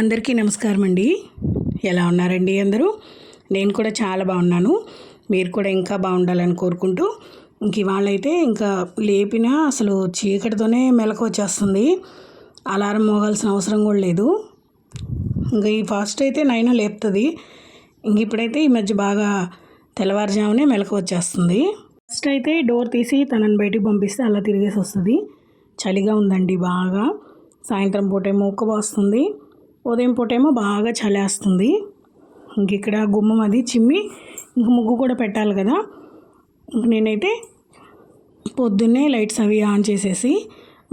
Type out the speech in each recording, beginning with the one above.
అందరికీ నమస్కారం అండి. ఎలా ఉన్నారండి అందరూ? నేను కూడా చాలా బాగున్నాను. మీరు కూడా ఇంకా బాగుండాలని కోరుకుంటూ. ఇంక ఇవాళైతే ఇంకా లేపినా అసలు చీకటితోనే మెలకు వచ్చేస్తుంది. అలారం మోగాల్సిన అవసరం కూడా లేదు. ఇంకా ఈ ఫాస్ట్ అయితే నైనా లేపుతుంది. ఇంక ఇప్పుడైతే ఈ మధ్య బాగా తెల్లవారుజామునే మెలకు వచ్చేస్తుంది. ఫస్ట్ అయితే డోర్ తీసి తనని బయటికి పంపిస్తే అలా తిరిగేసి వస్తుంది. చలిగా ఉందండి బాగా. సాయంత్రం పూటేమో ఉక్క పోస్తుంది ఉదయం పూటేమో బాగా చలేస్తుంది. ఇంక ఇక్కడ గుమ్మం అది చిమ్మి ఇంక ముగ్గు కూడా పెట్టాలి కదా. ఇంక నేనైతే పొద్దున్నే లైట్స్ అవి ఆన్ చేసేసి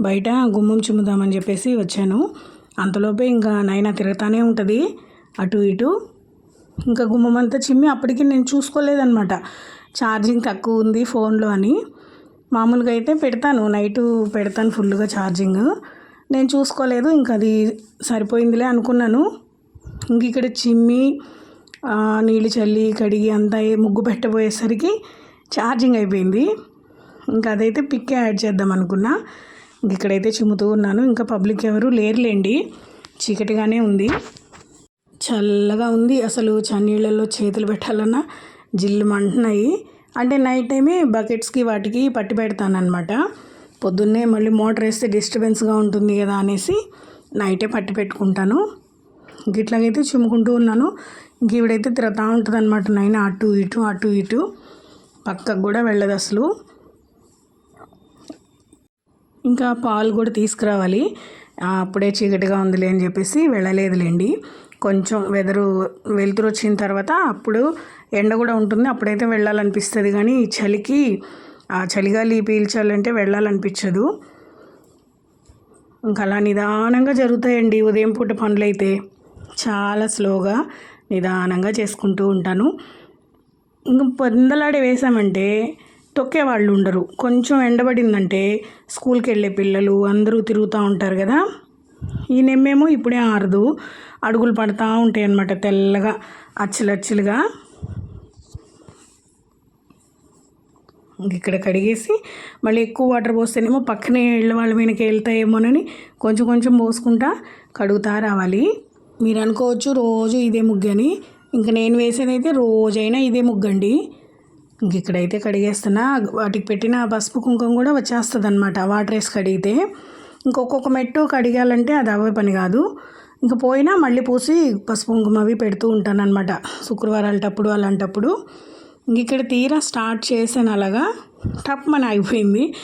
బయట గుమ్మం చిమ్ముదామని చెప్పేసి వచ్చాను. అంతలోపే ఇంకా నైనా తిరుగుతానే ఉంటుంది. అటు ఇటు ఇంకా గుమ్మం అంతా చిమ్మి అప్పటికి నేను చూసుకోలేదనమాట ఛార్జింగ్ తక్కువ ఉంది ఫోన్లో అని. మామూలుగా అయితే పెడతాను. నైట్ పెడతాను ఫుల్గా ఛార్జింగ్. నేను చూసుకోలేదు ఇంకా అది సరిపోయిందిలే అనుకున్నాను. ఇంక ఇక్కడ చిమ్మి నీళ్ళు చల్లి కడిగి అంతా ముగ్గు పెట్టబోయేసరికి ఛార్జింగ్ అయిపోయింది. ఇంకా అదైతే పిక్ యాడ్ చేద్దాం అనుకున్నా. ఇంక ఇక్కడైతే చిమ్ముతూ ఉన్నాను. ఇంకా పబ్లిక్ ఎవరు లేరులేండి. చీకటిగానే ఉంది. చల్లగా ఉంది. అసలు చన్నీళ్ళల్లో చేతులు పెట్టాలన్నా జిల్లు మంటున్నాయి అంటే నైట్ టైమే బకెట్స్కి వాటికి పట్టి పెడతానమాట పొద్దున్నే మళ్ళీ మోటార్ వేస్తే డిస్టర్బెన్స్గా ఉంటుంది కదా అనేసి నైటే పట్టి పెట్టుకుంటాను. గిట్లాగైతే చిమ్ముకుంటూ ఉన్నాను. ఇంక ఈవిడైతే తిరుగుతూ ఉంటుంది అనమాట నైన్. అటు ఇటు అటు ఇటు. పక్కకు కూడా వెళ్ళదు అసలు. ఇంకా పాలు కూడా తీసుకురావాలి. అప్పుడే చీకటిగా ఉందిలే అని చెప్పేసి వెళ్ళలేదులేండి. కొంచెం వెదరు వెలుతురు వచ్చిన తర్వాత అప్పుడు ఎండ కూడా ఉంటుంది. అప్పుడైతే వెళ్ళాలనిపిస్తుంది. కానీ చలికి ఆ చలిగాలి పీల్చాలంటే వెళ్ళాలనిపించదు. ఇంకా అలా నిదానంగా జరుగుతాయండి ఉదయం పూట పనులు అయితే చాలా స్లోగా నిదానంగా చేసుకుంటూ ఉంటాను. ఇంక పొందలాడే వేసామంటే తొక్కే వాళ్ళు ఉండరు. కొంచెం ఎండబడిందంటే స్కూల్కి వెళ్ళే పిల్లలు అందరూ తిరుగుతూ ఉంటారు కదా. ఈ నెమ్మేమో ఇప్పుడే ఆరదు. అడుగులు పడతా ఉంటాయి అన్నమాట తెల్లగా అచ్చులచ్చులుగా. ఇక్కడ కడిగేసి మళ్ళీ ఎక్కువ వాటర్ పోస్తేనేమో పక్కనే ఇళ్ళ వాళ్ళ మీదకి వెళ్తాయేమోనని కొంచెం కొంచెం పోసుకుంటా కడుగుతా రావాలి. మీరు అనుకోవచ్చు రోజు ఇదే ముగ్గని. ఇంక నేను వేసేదైతే రోజైనా ఇదే ముగ్గండి. ఇంక ఇక్కడైతే కడిగేస్తున్నా. వాటికి పెట్టిన పసుపు కుంకుమ కూడా వచ్చేస్తుంది అనమాట వాటర్ వేసి కడిగితే. ఇంకొక్కొక్క మెట్టు కడిగాలంటే అది అవే పని కాదు. ఇంక పోయినా మళ్ళీ పూసి పసుపు కుంకుమ అవి పెడుతూ ఉంటాను అనమాట శుక్రవారాలటప్పుడు అలాంటప్పుడు. ఇక్కడ తీరా స్టార్ట్ చేసాను అలాగా టప్ మన ఆగిపోయింది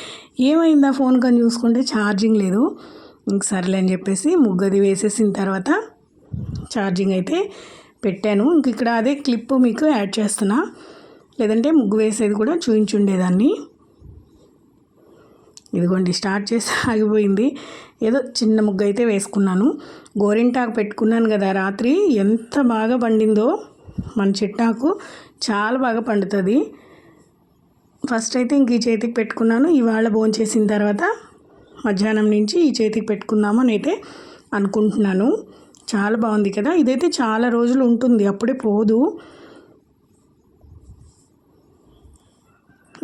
ఏమైందా ఫోన్ కానీ చూసుకుంటే ఛార్జింగ్ లేదు. ఇంక సర్లే అని చెప్పేసి ముగ్గది వేసేసిన తర్వాత ఛార్జింగ్ అయితే పెట్టాను. ఇంక ఇక్కడ అదే క్లిప్ మీకు యాడ్ చేస్తున్నా. లేదంటే ముగ్గు వేసేది కూడా చూయించుండేదాన్ని. ఇదిగోండి స్టార్ట్ చేసి ఆగిపోయింది. ఏదో చిన్న ముగ్గు అయితే వేసుకున్నాను. గోరింటాకు పెట్టుకున్నాను కదా రాత్రి. ఎంత బాగా పండిందో. మన చెట్టాకు చాలా బాగా పండుతుంది. ఫస్ట్ అయితే ఇంక ఈ చేతికి పెట్టుకున్నాను. ఇవాళ భోంచేసిన తర్వాత మధ్యాహ్నం నుంచి ఈ చేతికి పెట్టుకుందామని అయితే అనుకుంటున్నాను. చాలా బాగుంది కదా? ఇదైతే చాలా రోజులు ఉంటుంది. అప్పుడే పోదు.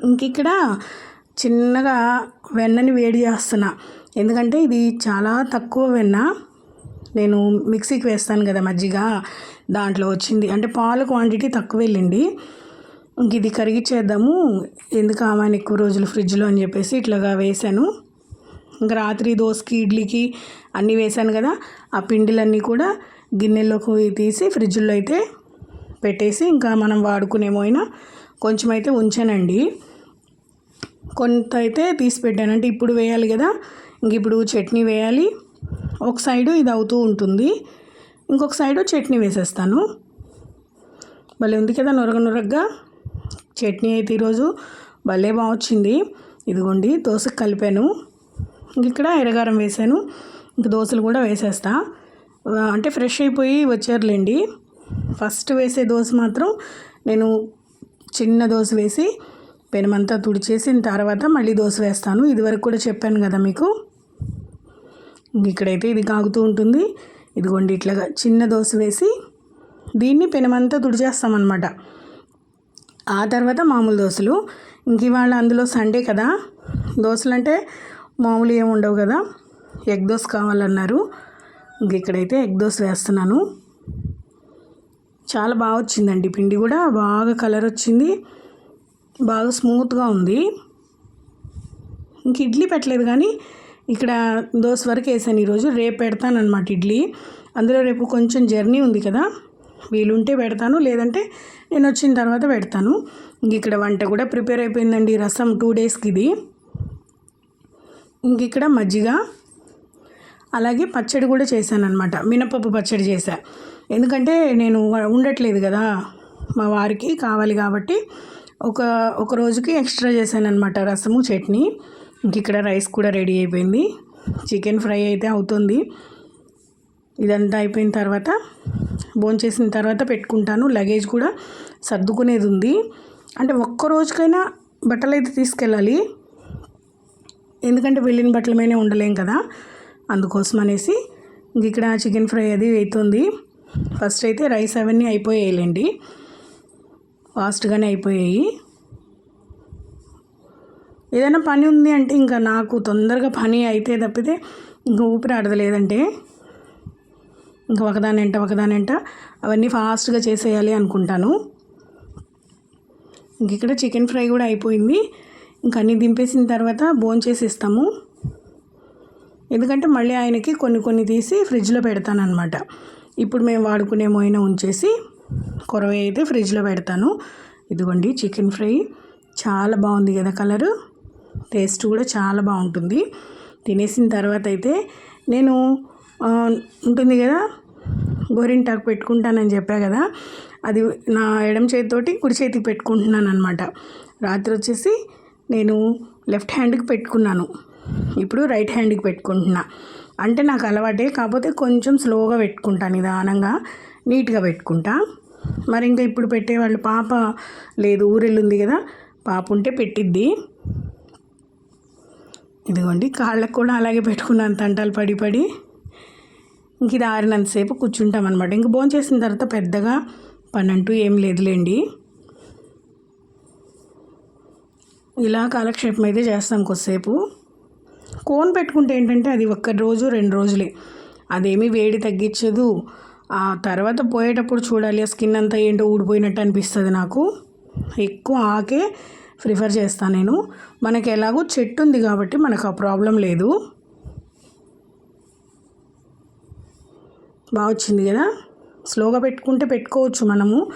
ఇంక ఇక్కడ చిన్నగా వెన్నని వేడి చేస్తున్నా. ఎందుకంటే ఇది చాలా తక్కువ వెన్న. నేను మిక్సీకి వేస్తాను కదా మజ్జిగ. దాంట్లో వచ్చింది. అంటే పాల క్వాంటిటీ తక్కువ వెళ్ళింది ఇంక ఇది కరిగిచ్చేద్దాము ఎందుకు ఆమెను ఎక్కువ రోజులు ఫ్రిడ్జ్లో అని చెప్పేసి ఇట్లాగా వేశాను. ఇంకా రాత్రి దోశకి ఇడ్లీకి అన్నీ వేశాను కదా. ఆ పిండిలన్నీ కూడా గిన్నెల్లోకి తీసి ఫ్రిడ్జ్లో అయితే పెట్టేసి ఇంకా మనం వాడుకునేమో అయినా కొంచెం అయితే ఉంచానండి. కొంత అయితే తీసి పెట్టాను. అంటే ఇప్పుడు వేయాలి కదా. ఇంక ఇప్పుడు చట్నీ వేయాలి. ఒక సైడు ఇది అవుతూ ఉంటుంది. ఇంకొక సైడు చట్నీ వేసేస్తాను. భలే ఉంది కదా నొరగ నొరగగా. చట్నీ అయితే ఈరోజు భలే బాగొచ్చింది ఇదిగోండి దోశకు కలిపాను. ఇంక ఇక్కడ ఎరగారం వేసాను. ఇంక దోశలు కూడా వేసేస్తా. అంటే ఫ్రెష్ అయిపోయి వచ్చారులేండి. ఫస్ట్ వేసే దోశ మాత్రం నేను చిన్న దోశ వేసి పెనమంతా తుడిచేసిన తర్వాత మళ్ళీ దోశ వేస్తాను. ఇదివరకు కూడా చెప్పాను కదా మీకు. ఇక్కడైతే ఇది కాగుతూ ఉంటుంది. ఇదిగోండి ఇట్లాగా చిన్న దోశ వేసి దీన్ని పెనమంతా తుడిచేస్తామన్నమాట. ఆ తర్వాత మామూలు దోశలు. ఇంక ఇవాళ అందులో సండే కదా. దోశలు అంటే మామూలు ఏమి ఉండవు కదా. ఎగ్ దోశ కావాలన్నారు. ఇంక ఇక్కడైతే ఎగ్ దోశ వేస్తున్నాను. చాలా బాగా వచ్చిందండి. పిండి కూడా బాగా కలర్ వచ్చింది. బాగా స్మూత్గా ఉంది. ఇంక ఇడ్లీ పెట్టలేదు కానీ ఇక్కడ దోశ వరకు వేసాను ఈరోజు. రేపు పెడతాను అనమాట ఇడ్లీ. అందులో రేపు కొంచెం జర్నీ ఉంది కదా. వీలుంటే పెడతాను లేదంటే నేను వచ్చిన తర్వాత పెడతాను. ఇంక ఇక్కడ వంట కూడా ప్రిపేర్ అయిపోయిందండి రసం టూ డేస్కి ఇది. ఇంక ఇక్కడ మజ్జిగ అలాగే పచ్చడి కూడా చేశాను అనమాట మినపప్పు పచ్చడి చేశా. ఎందుకంటే నేను ఉండట్లేదు కదా మా వారికి కావాలి కాబట్టి ఒక ఒక రోజుకి ఎక్స్ట్రా చేశాను అనమాట రసము చట్నీ. ఇక్కడ రైస్ కూడా రెడీ అయిపోయింది. చికెన్ ఫ్రై అయితే అవుతుంది. ఇదంతా అయిపోయిన తర్వాత భోంచేసిన తర్వాత పెట్టుకుంటాను. లగేజ్ కూడా సర్దుకునేది ఉంది. అంటే ఒక్క రోజుకైనా బట్టలు అయితే తీసుకెళ్ళాలి. ఎందుకంటే వెళ్ళిన బట్టల మీద ఉండలేం కదా. అందుకోసం అనేసి ఇంక ఇక్కడ చికెన్ ఫ్రై అది అవుతుంది ఫస్ట్ అయితే రైస్ అవన్నీ అయిపోయాయిలేండి. ఫాస్ట్గానే అయిపోయాయి. ఏదైనా పని ఉంది అంటే ఇంకా నాకు తొందరగా పని అయితే తప్పితే ఇంకా ఊపిరి ఆడదలేదంటే ఇంకా ఒకదాని ఎంట ఒకదాని ఎంట అవన్నీ ఫాస్ట్గా చేసేయాలి అనుకుంటాను. ఇంక ఇక్కడ చికెన్ ఫ్రై కూడా అయిపోయింది. ఇంక అన్నీ దింపేసిన తర్వాత భోంచేసి ఇస్తాము. ఎందుకంటే మళ్ళీ ఆయనకి కొన్ని కొన్ని తీసి ఫ్రిడ్జ్లో పెడతానమాట ఇప్పుడు మేము వాడుకునే మోయిన ఉంచేసి కొరవ అయితే ఫ్రిడ్జ్లో పెడతాను. ఇదిగోండి చికెన్ ఫ్రై. చాలా బాగుంది కదా కలరు. టేస్ట్ కూడా చాలా బాగుంటుంది. తినేసిన తర్వాత అయితే నేను ఉంటుంది కదా గోరింటాకు పెట్టుకుంటానని చెప్పా కదా అది నా ఎడమ చేతితోటి కుడి చేతికి పెట్టుకుంటున్నాను అనమాట రాత్రి వచ్చేసి నేను లెఫ్ట్ హ్యాండ్కి పెట్టుకున్నాను. ఇప్పుడు రైట్ హ్యాండ్కి పెట్టుకుంటున్నా. అంటే నాకు అలవాటే కాకపోతే కొంచెం స్లోగా పెట్టుకుంటాను నిదానంగా నీట్గా పెట్టుకుంటా. మరి ఇంకా ఇప్పుడు పెట్టేవాళ్ళు పాప లేదు ఊరెళ్ళుంది కదా పాప ఉంటే పెట్టిద్ది. ఇదిగోండి కాళ్ళకు కూడా అలాగే పెట్టుకున్నాను తంటాలు పడి పడి. ఇంక ఇది ఆరినంతసేపు కూర్చుంటాం అనమాట ఇంక భోజనం చేసిన తర్వాత పెద్దగా పని అంటూ ఏం లేదులేండి. ఇలా కాలక్షేపం అయితే చేస్తాం కొద్దిసేపు. కోన్ పెట్టుకుంటే ఏంటంటే అది ఒక్క రోజు రెండు రోజులే. అదేమీ వేడి తగ్గించదు. ఆ తర్వాత పోయేటప్పుడు చూడాలి ఆ స్కిన్ అంతా ఏంటో ఊడిపోయినట్టు అనిపిస్తుంది నాకు. ఎక్కువ ఆకే ప్రిఫర్ చేస్తాను నేను. మనకి ఎలాగో చెట్టు ఉంది కాబట్టి మనకు ఆ ప్రాబ్లం లేదు. బాగా వచ్చింది కదా? స్లోగా పెట్టుకుంటే పెట్టుకోవచ్చు మనము.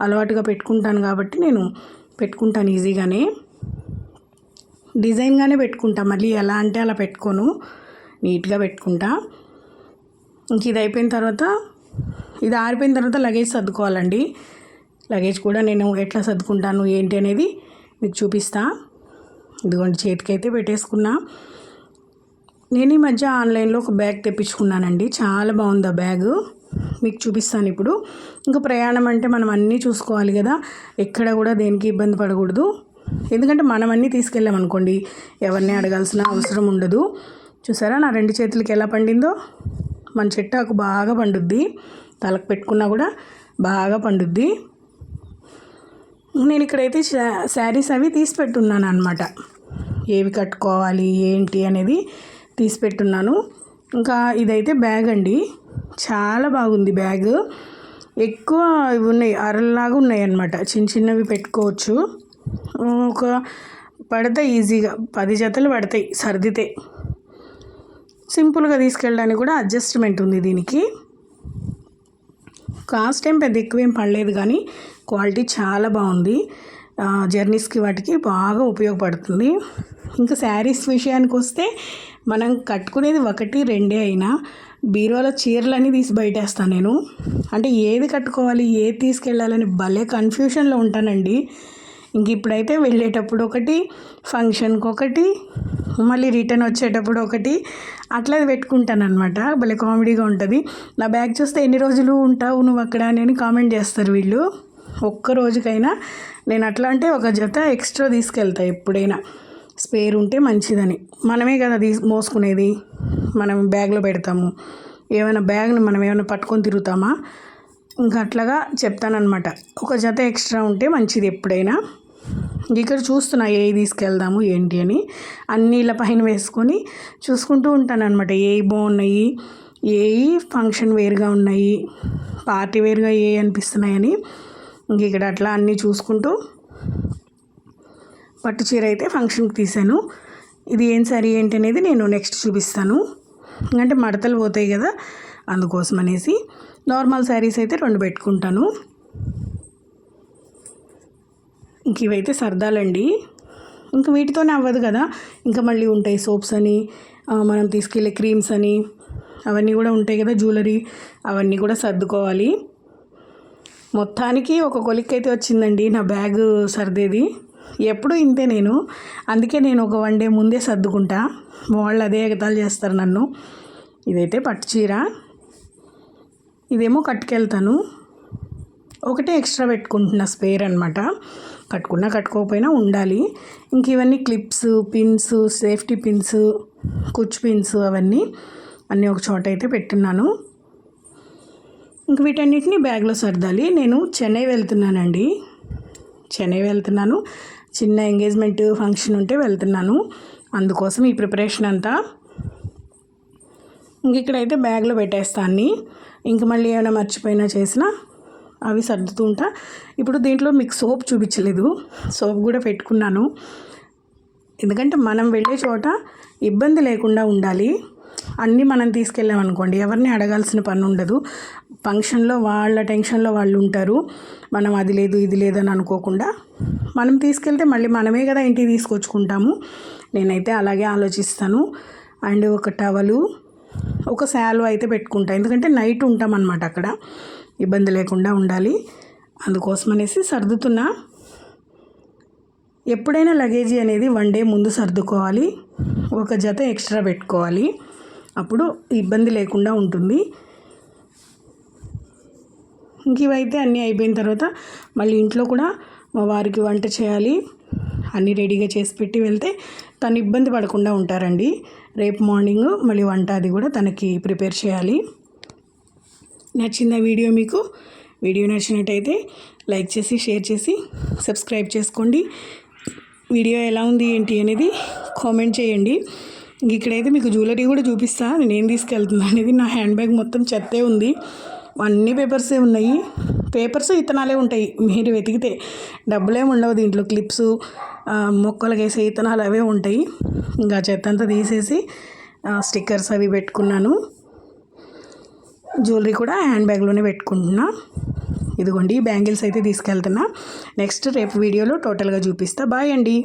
అలవాటుగా పెట్టుకుంటాను కాబట్టి నేను పెట్టుకుంటాను ఈజీగానే. డిజైన్గానే పెట్టుకుంటా. మళ్ళీ ఎలా అంటే అలా పెట్టుకోను. నీట్గా పెట్టుకుంటా. ఇంక ఇది అయిపోయిన తర్వాత ఇది ఆరిపోయిన తర్వాత లగేజ్ సర్దుకోవాలండి. లగేజ్ కూడా నేను ఎట్లా సర్దుకుంటాను ఏంటి అనేది మీకు చూపిస్తా. ఇదిగోండి చేతికైతే పెట్టేసుకున్నా. నేను ఈ మధ్య ఆన్లైన్లో ఒక బ్యాగ్ తెప్పించుకున్నానండి. చాలా బాగుంది ఆ బ్యాగ్. మీకు చూపిస్తాను ఇప్పుడు. ఇంకా ప్రయాణం అంటే మనం అన్నీ చూసుకోవాలి కదా. ఎక్కడ కూడా దేనికి ఇబ్బంది పడకూడదు. ఎందుకంటే మనం అన్నీ తీసుకెళ్ళామనుకోండి ఎవరిని అడగాల్సిన అవసరం ఉండదు. చూసారా? నా రెండు చేతులకి ఎలా పండిందో? మన చెట్టు బాగా పండుద్ది. తలకు పెట్టుకున్నా కూడా బాగా పండుద్ది. నేను ఇక్కడైతే శారీస్ అవి తీసి పెట్టున్నాను అనమాట ఏవి కట్టుకోవాలి ఏంటి అనేది తీసి పెట్టున్నాను. ఇంకా ఇదైతే బ్యాగ్ అండి. చాలా బాగుంది బ్యాగ్. ఎక్కువ ఇవి ఉన్నాయి అరల్లాగా ఉన్నాయి అన్నమాట చిన్న చిన్నవి పెట్టుకోవచ్చు. ఒక పడతాయి ఈజీగా. పది జతలు పడతాయి సర్దితే. సింపుల్గా తీసుకెళ్ళడానికి కూడా అడ్జస్ట్మెంట్ ఉంది దీనికి. కాస్ట్ ఏం పెద్ద ఎక్కువ ఏం పడలేదు కానీ క్వాలిటీ చాలా బాగుంది. జర్నీస్కి వాటికి బాగా ఉపయోగపడుతుంది. ఇంకా శారీస్ విషయానికి వస్తే మనం కట్టుకునేది ఒకటి రెండే అయినా బీరోలో చీరలన్నీ తీసి బయటేస్తాను నేను. అంటే ఏది కట్టుకోవాలి ఏది తీసుకెళ్ళాలని భలే కన్ఫ్యూషన్లో ఉంటానండి. ఇంక ఇప్పుడైతే వెళ్ళేటప్పుడు ఒకటి ఫంక్షన్కి ఒకటి మళ్ళీ రిటర్న్ వచ్చేటప్పుడు ఒకటి అట్లా పెట్టుకుంటాను అనమాట భలే కామెడీగా ఉంటుంది. నా బ్యాగ్ చూస్తే ఎన్ని రోజులు ఉంటావు నువ్వు అక్కడ అని కామెంట్ చేస్తారు వీళ్ళు. ఒక్క రోజుకైనా నేను అట్లా అంటే ఒక జత ఎక్స్ట్రా తీసుకెళ్తా ఎప్పుడైనా. స్పేర్ ఉంటే మంచిదని. మనమే కదా తీ మోసుకునేది. మనం బ్యాగ్లో పెడతాము. ఏమైనా బ్యాగ్ని మనం ఏమైనా పట్టుకొని తిరుగుతామా? ఇంకా అట్లాగా చెప్తానమాట ఒక జత ఎక్స్ట్రా ఉంటే మంచిది ఎప్పుడైనా. ఇక్కడ చూస్తున్నా ఏ తీసుకెళ్దాము ఏంటి అని. అన్నీ ఇలా పైన వేసుకొని చూసుకుంటూ ఉంటాను అనమాట ఏ బాగున్నాయి ఏవి ఫంక్షన్ వేరుగా ఉన్నాయి పార్టీ వేరుగా ఏ అనిపిస్తున్నాయని. ఇంక ఇక్కడ అట్లా అన్నీ చూసుకుంటూ పట్టు చీర అయితే ఫంక్షన్కి తీశాను. ఇది ఏం సరి ఏంటి అనేది నేను నెక్స్ట్ చూపిస్తాను. అంటే మడతలు పోతాయి కదా అందుకోసం అనేసి. నార్మల్ శారీస్ అయితే రెండు పెట్టుకుంటాను. ఇంక ఇవైతే సర్దాలండి. ఇంక వీటితోనే అవ్వదు కదా. ఇంకా మళ్ళీ ఉంటాయి సోప్స్ అని మనం తీసుకెళ్ళే క్రీమ్స్ అని అవన్నీ కూడా ఉంటాయి కదా జ్యువెలరీ. అవన్నీ కూడా సర్దుకోవాలి. మొత్తానికి ఒక కొలిక్ అయితే వచ్చిందండి నా బ్యాగ్ సర్దేది. ఎప్పుడు ఇంతే నేను. అందుకే నేను ఒక వన్ డే ముందే సర్దుకుంటా. వాళ్ళు అదే ఎగతాలు చేస్తారు నన్ను. ఇదైతే పట్టు చీర ఇదేమో కట్టుకెళ్తాను. ఒకటే ఎక్స్ట్రా పెట్టుకుంటున్నా స్పేర్ అనమాట కట్టుకున్నా కట్టుకోకపోయినా ఉండాలి. ఇంక ఇవన్నీ క్లిప్స్ పిన్స్ సేఫ్టీ పిన్స్ కుచ్ పిన్స్ అవన్నీ అన్నీ ఒక చోట అయితే పెట్టున్నాను. ఇంక వీటన్నిటిని బ్యాగ్లో సర్దాలి. నేను చెన్నై వెళ్తున్నానండి. చెన్నై వెళ్తున్నాను. చిన్న ఎంగేజ్మెంట్ ఫంక్షన్ ఉంటే వెళ్తున్నాను. అందుకోసం ఈ ప్రిపరేషన్ అంతా. ఇంక ఇక్కడైతే బ్యాగ్లో పెట్టేస్తాను ఇంక మళ్ళీ ఏమైనా మర్చిపోయినా చేసినా అవి సర్దుతూ ఉంటా. ఇప్పుడు దీంట్లో మీకు సోప్ చూపించలేదు. సోప్ కూడా పెట్టుకున్నాను. ఎందుకంటే మనం వెళ్ళే చోట ఇబ్బంది లేకుండా ఉండాలి. అన్నీ మనం తీసుకెళ్ళాం అనుకోండి. ఎవరిని అడగాల్సిన పని ఉండదు. ఫంక్షన్లో వాళ్ళ టెన్షన్లో వాళ్ళు ఉంటారు. మనం అది లేదు ఇది లేదని అనుకోకుండా మనం తీసుకెళ్తే మళ్ళీ మనమే కదా ఇంటికి తీసుకొచ్చుకుంటాము. నేనైతే అలాగే ఆలోచిస్తాను. అండ్ ఒక టవలు ఒక శాలువ అయితే పెట్టుకుంటా. ఎందుకంటే నైట్ ఉంటాం అనమాట అక్కడ. ఇబ్బంది లేకుండా ఉండాలి. అందుకోసం అనేసి సర్దుతున్నా. ఎప్పుడైనా లగేజీ అనేది వన్ డే ముందు సర్దుకోవాలి. ఒక జత ఎక్స్ట్రా పెట్టుకోవాలి. అప్పుడు ఇబ్బంది లేకుండా ఉంటుంది. ఇంక ఇవైతే అన్నీ అయిపోయిన తర్వాత మళ్ళీ ఇంట్లో కూడా మా వారికి వంట చేయాలి. అన్నీ రెడీగా చేసి పెట్టి వెళ్తే తను ఇబ్బంది పడకుండా ఉంటారండి. రేపు మార్నింగ్ మళ్ళీ వంట అది కూడా తనకి ప్రిపేర్ చేయాలి. నచ్చిందా వీడియో మీకు వీడియో నచ్చినట్టయితే లైక్ చేసి షేర్ చేసి సబ్స్క్రైబ్ చేసుకోండి. వీడియో ఎలా ఉంది ఏంటి అనేది కామెంట్ చేయండి. ఇక్కడైతే మీకు జ్యువెలరీ కూడా చూపిస్తా నేను ఏం తీసుకెళ్తున్నా అనేది నా హ్యాండ్ బ్యాగ్ మొత్తం చెత్తే ఉంది. అన్ని పేపర్సే ఉన్నాయి. పేపర్స్ ఇత్తనాలే ఉంటాయి. మీరు వెతికితే డబ్బులేం ఉండవు దీంట్లో. క్లిప్స్ మొక్కలకు వేసే ఇత్తనాలు అవే ఉంటాయి. ఇంకా చెత్త అంతా తీసేసి స్టిక్కర్స్ అవి పెట్టుకున్నాను. జ్యువెలరీ కూడా హ్యాండ్ బ్యాగ్లోనే పెట్టుకుంటున్నా. ఇదిగోండి బ్యాంగిల్స్ అయితే తీసుకెళ్తున్నా. నెక్స్ట్ రేపు వీడియోలో టోటల్గా చూపిస్తా. బాయ్ అండి.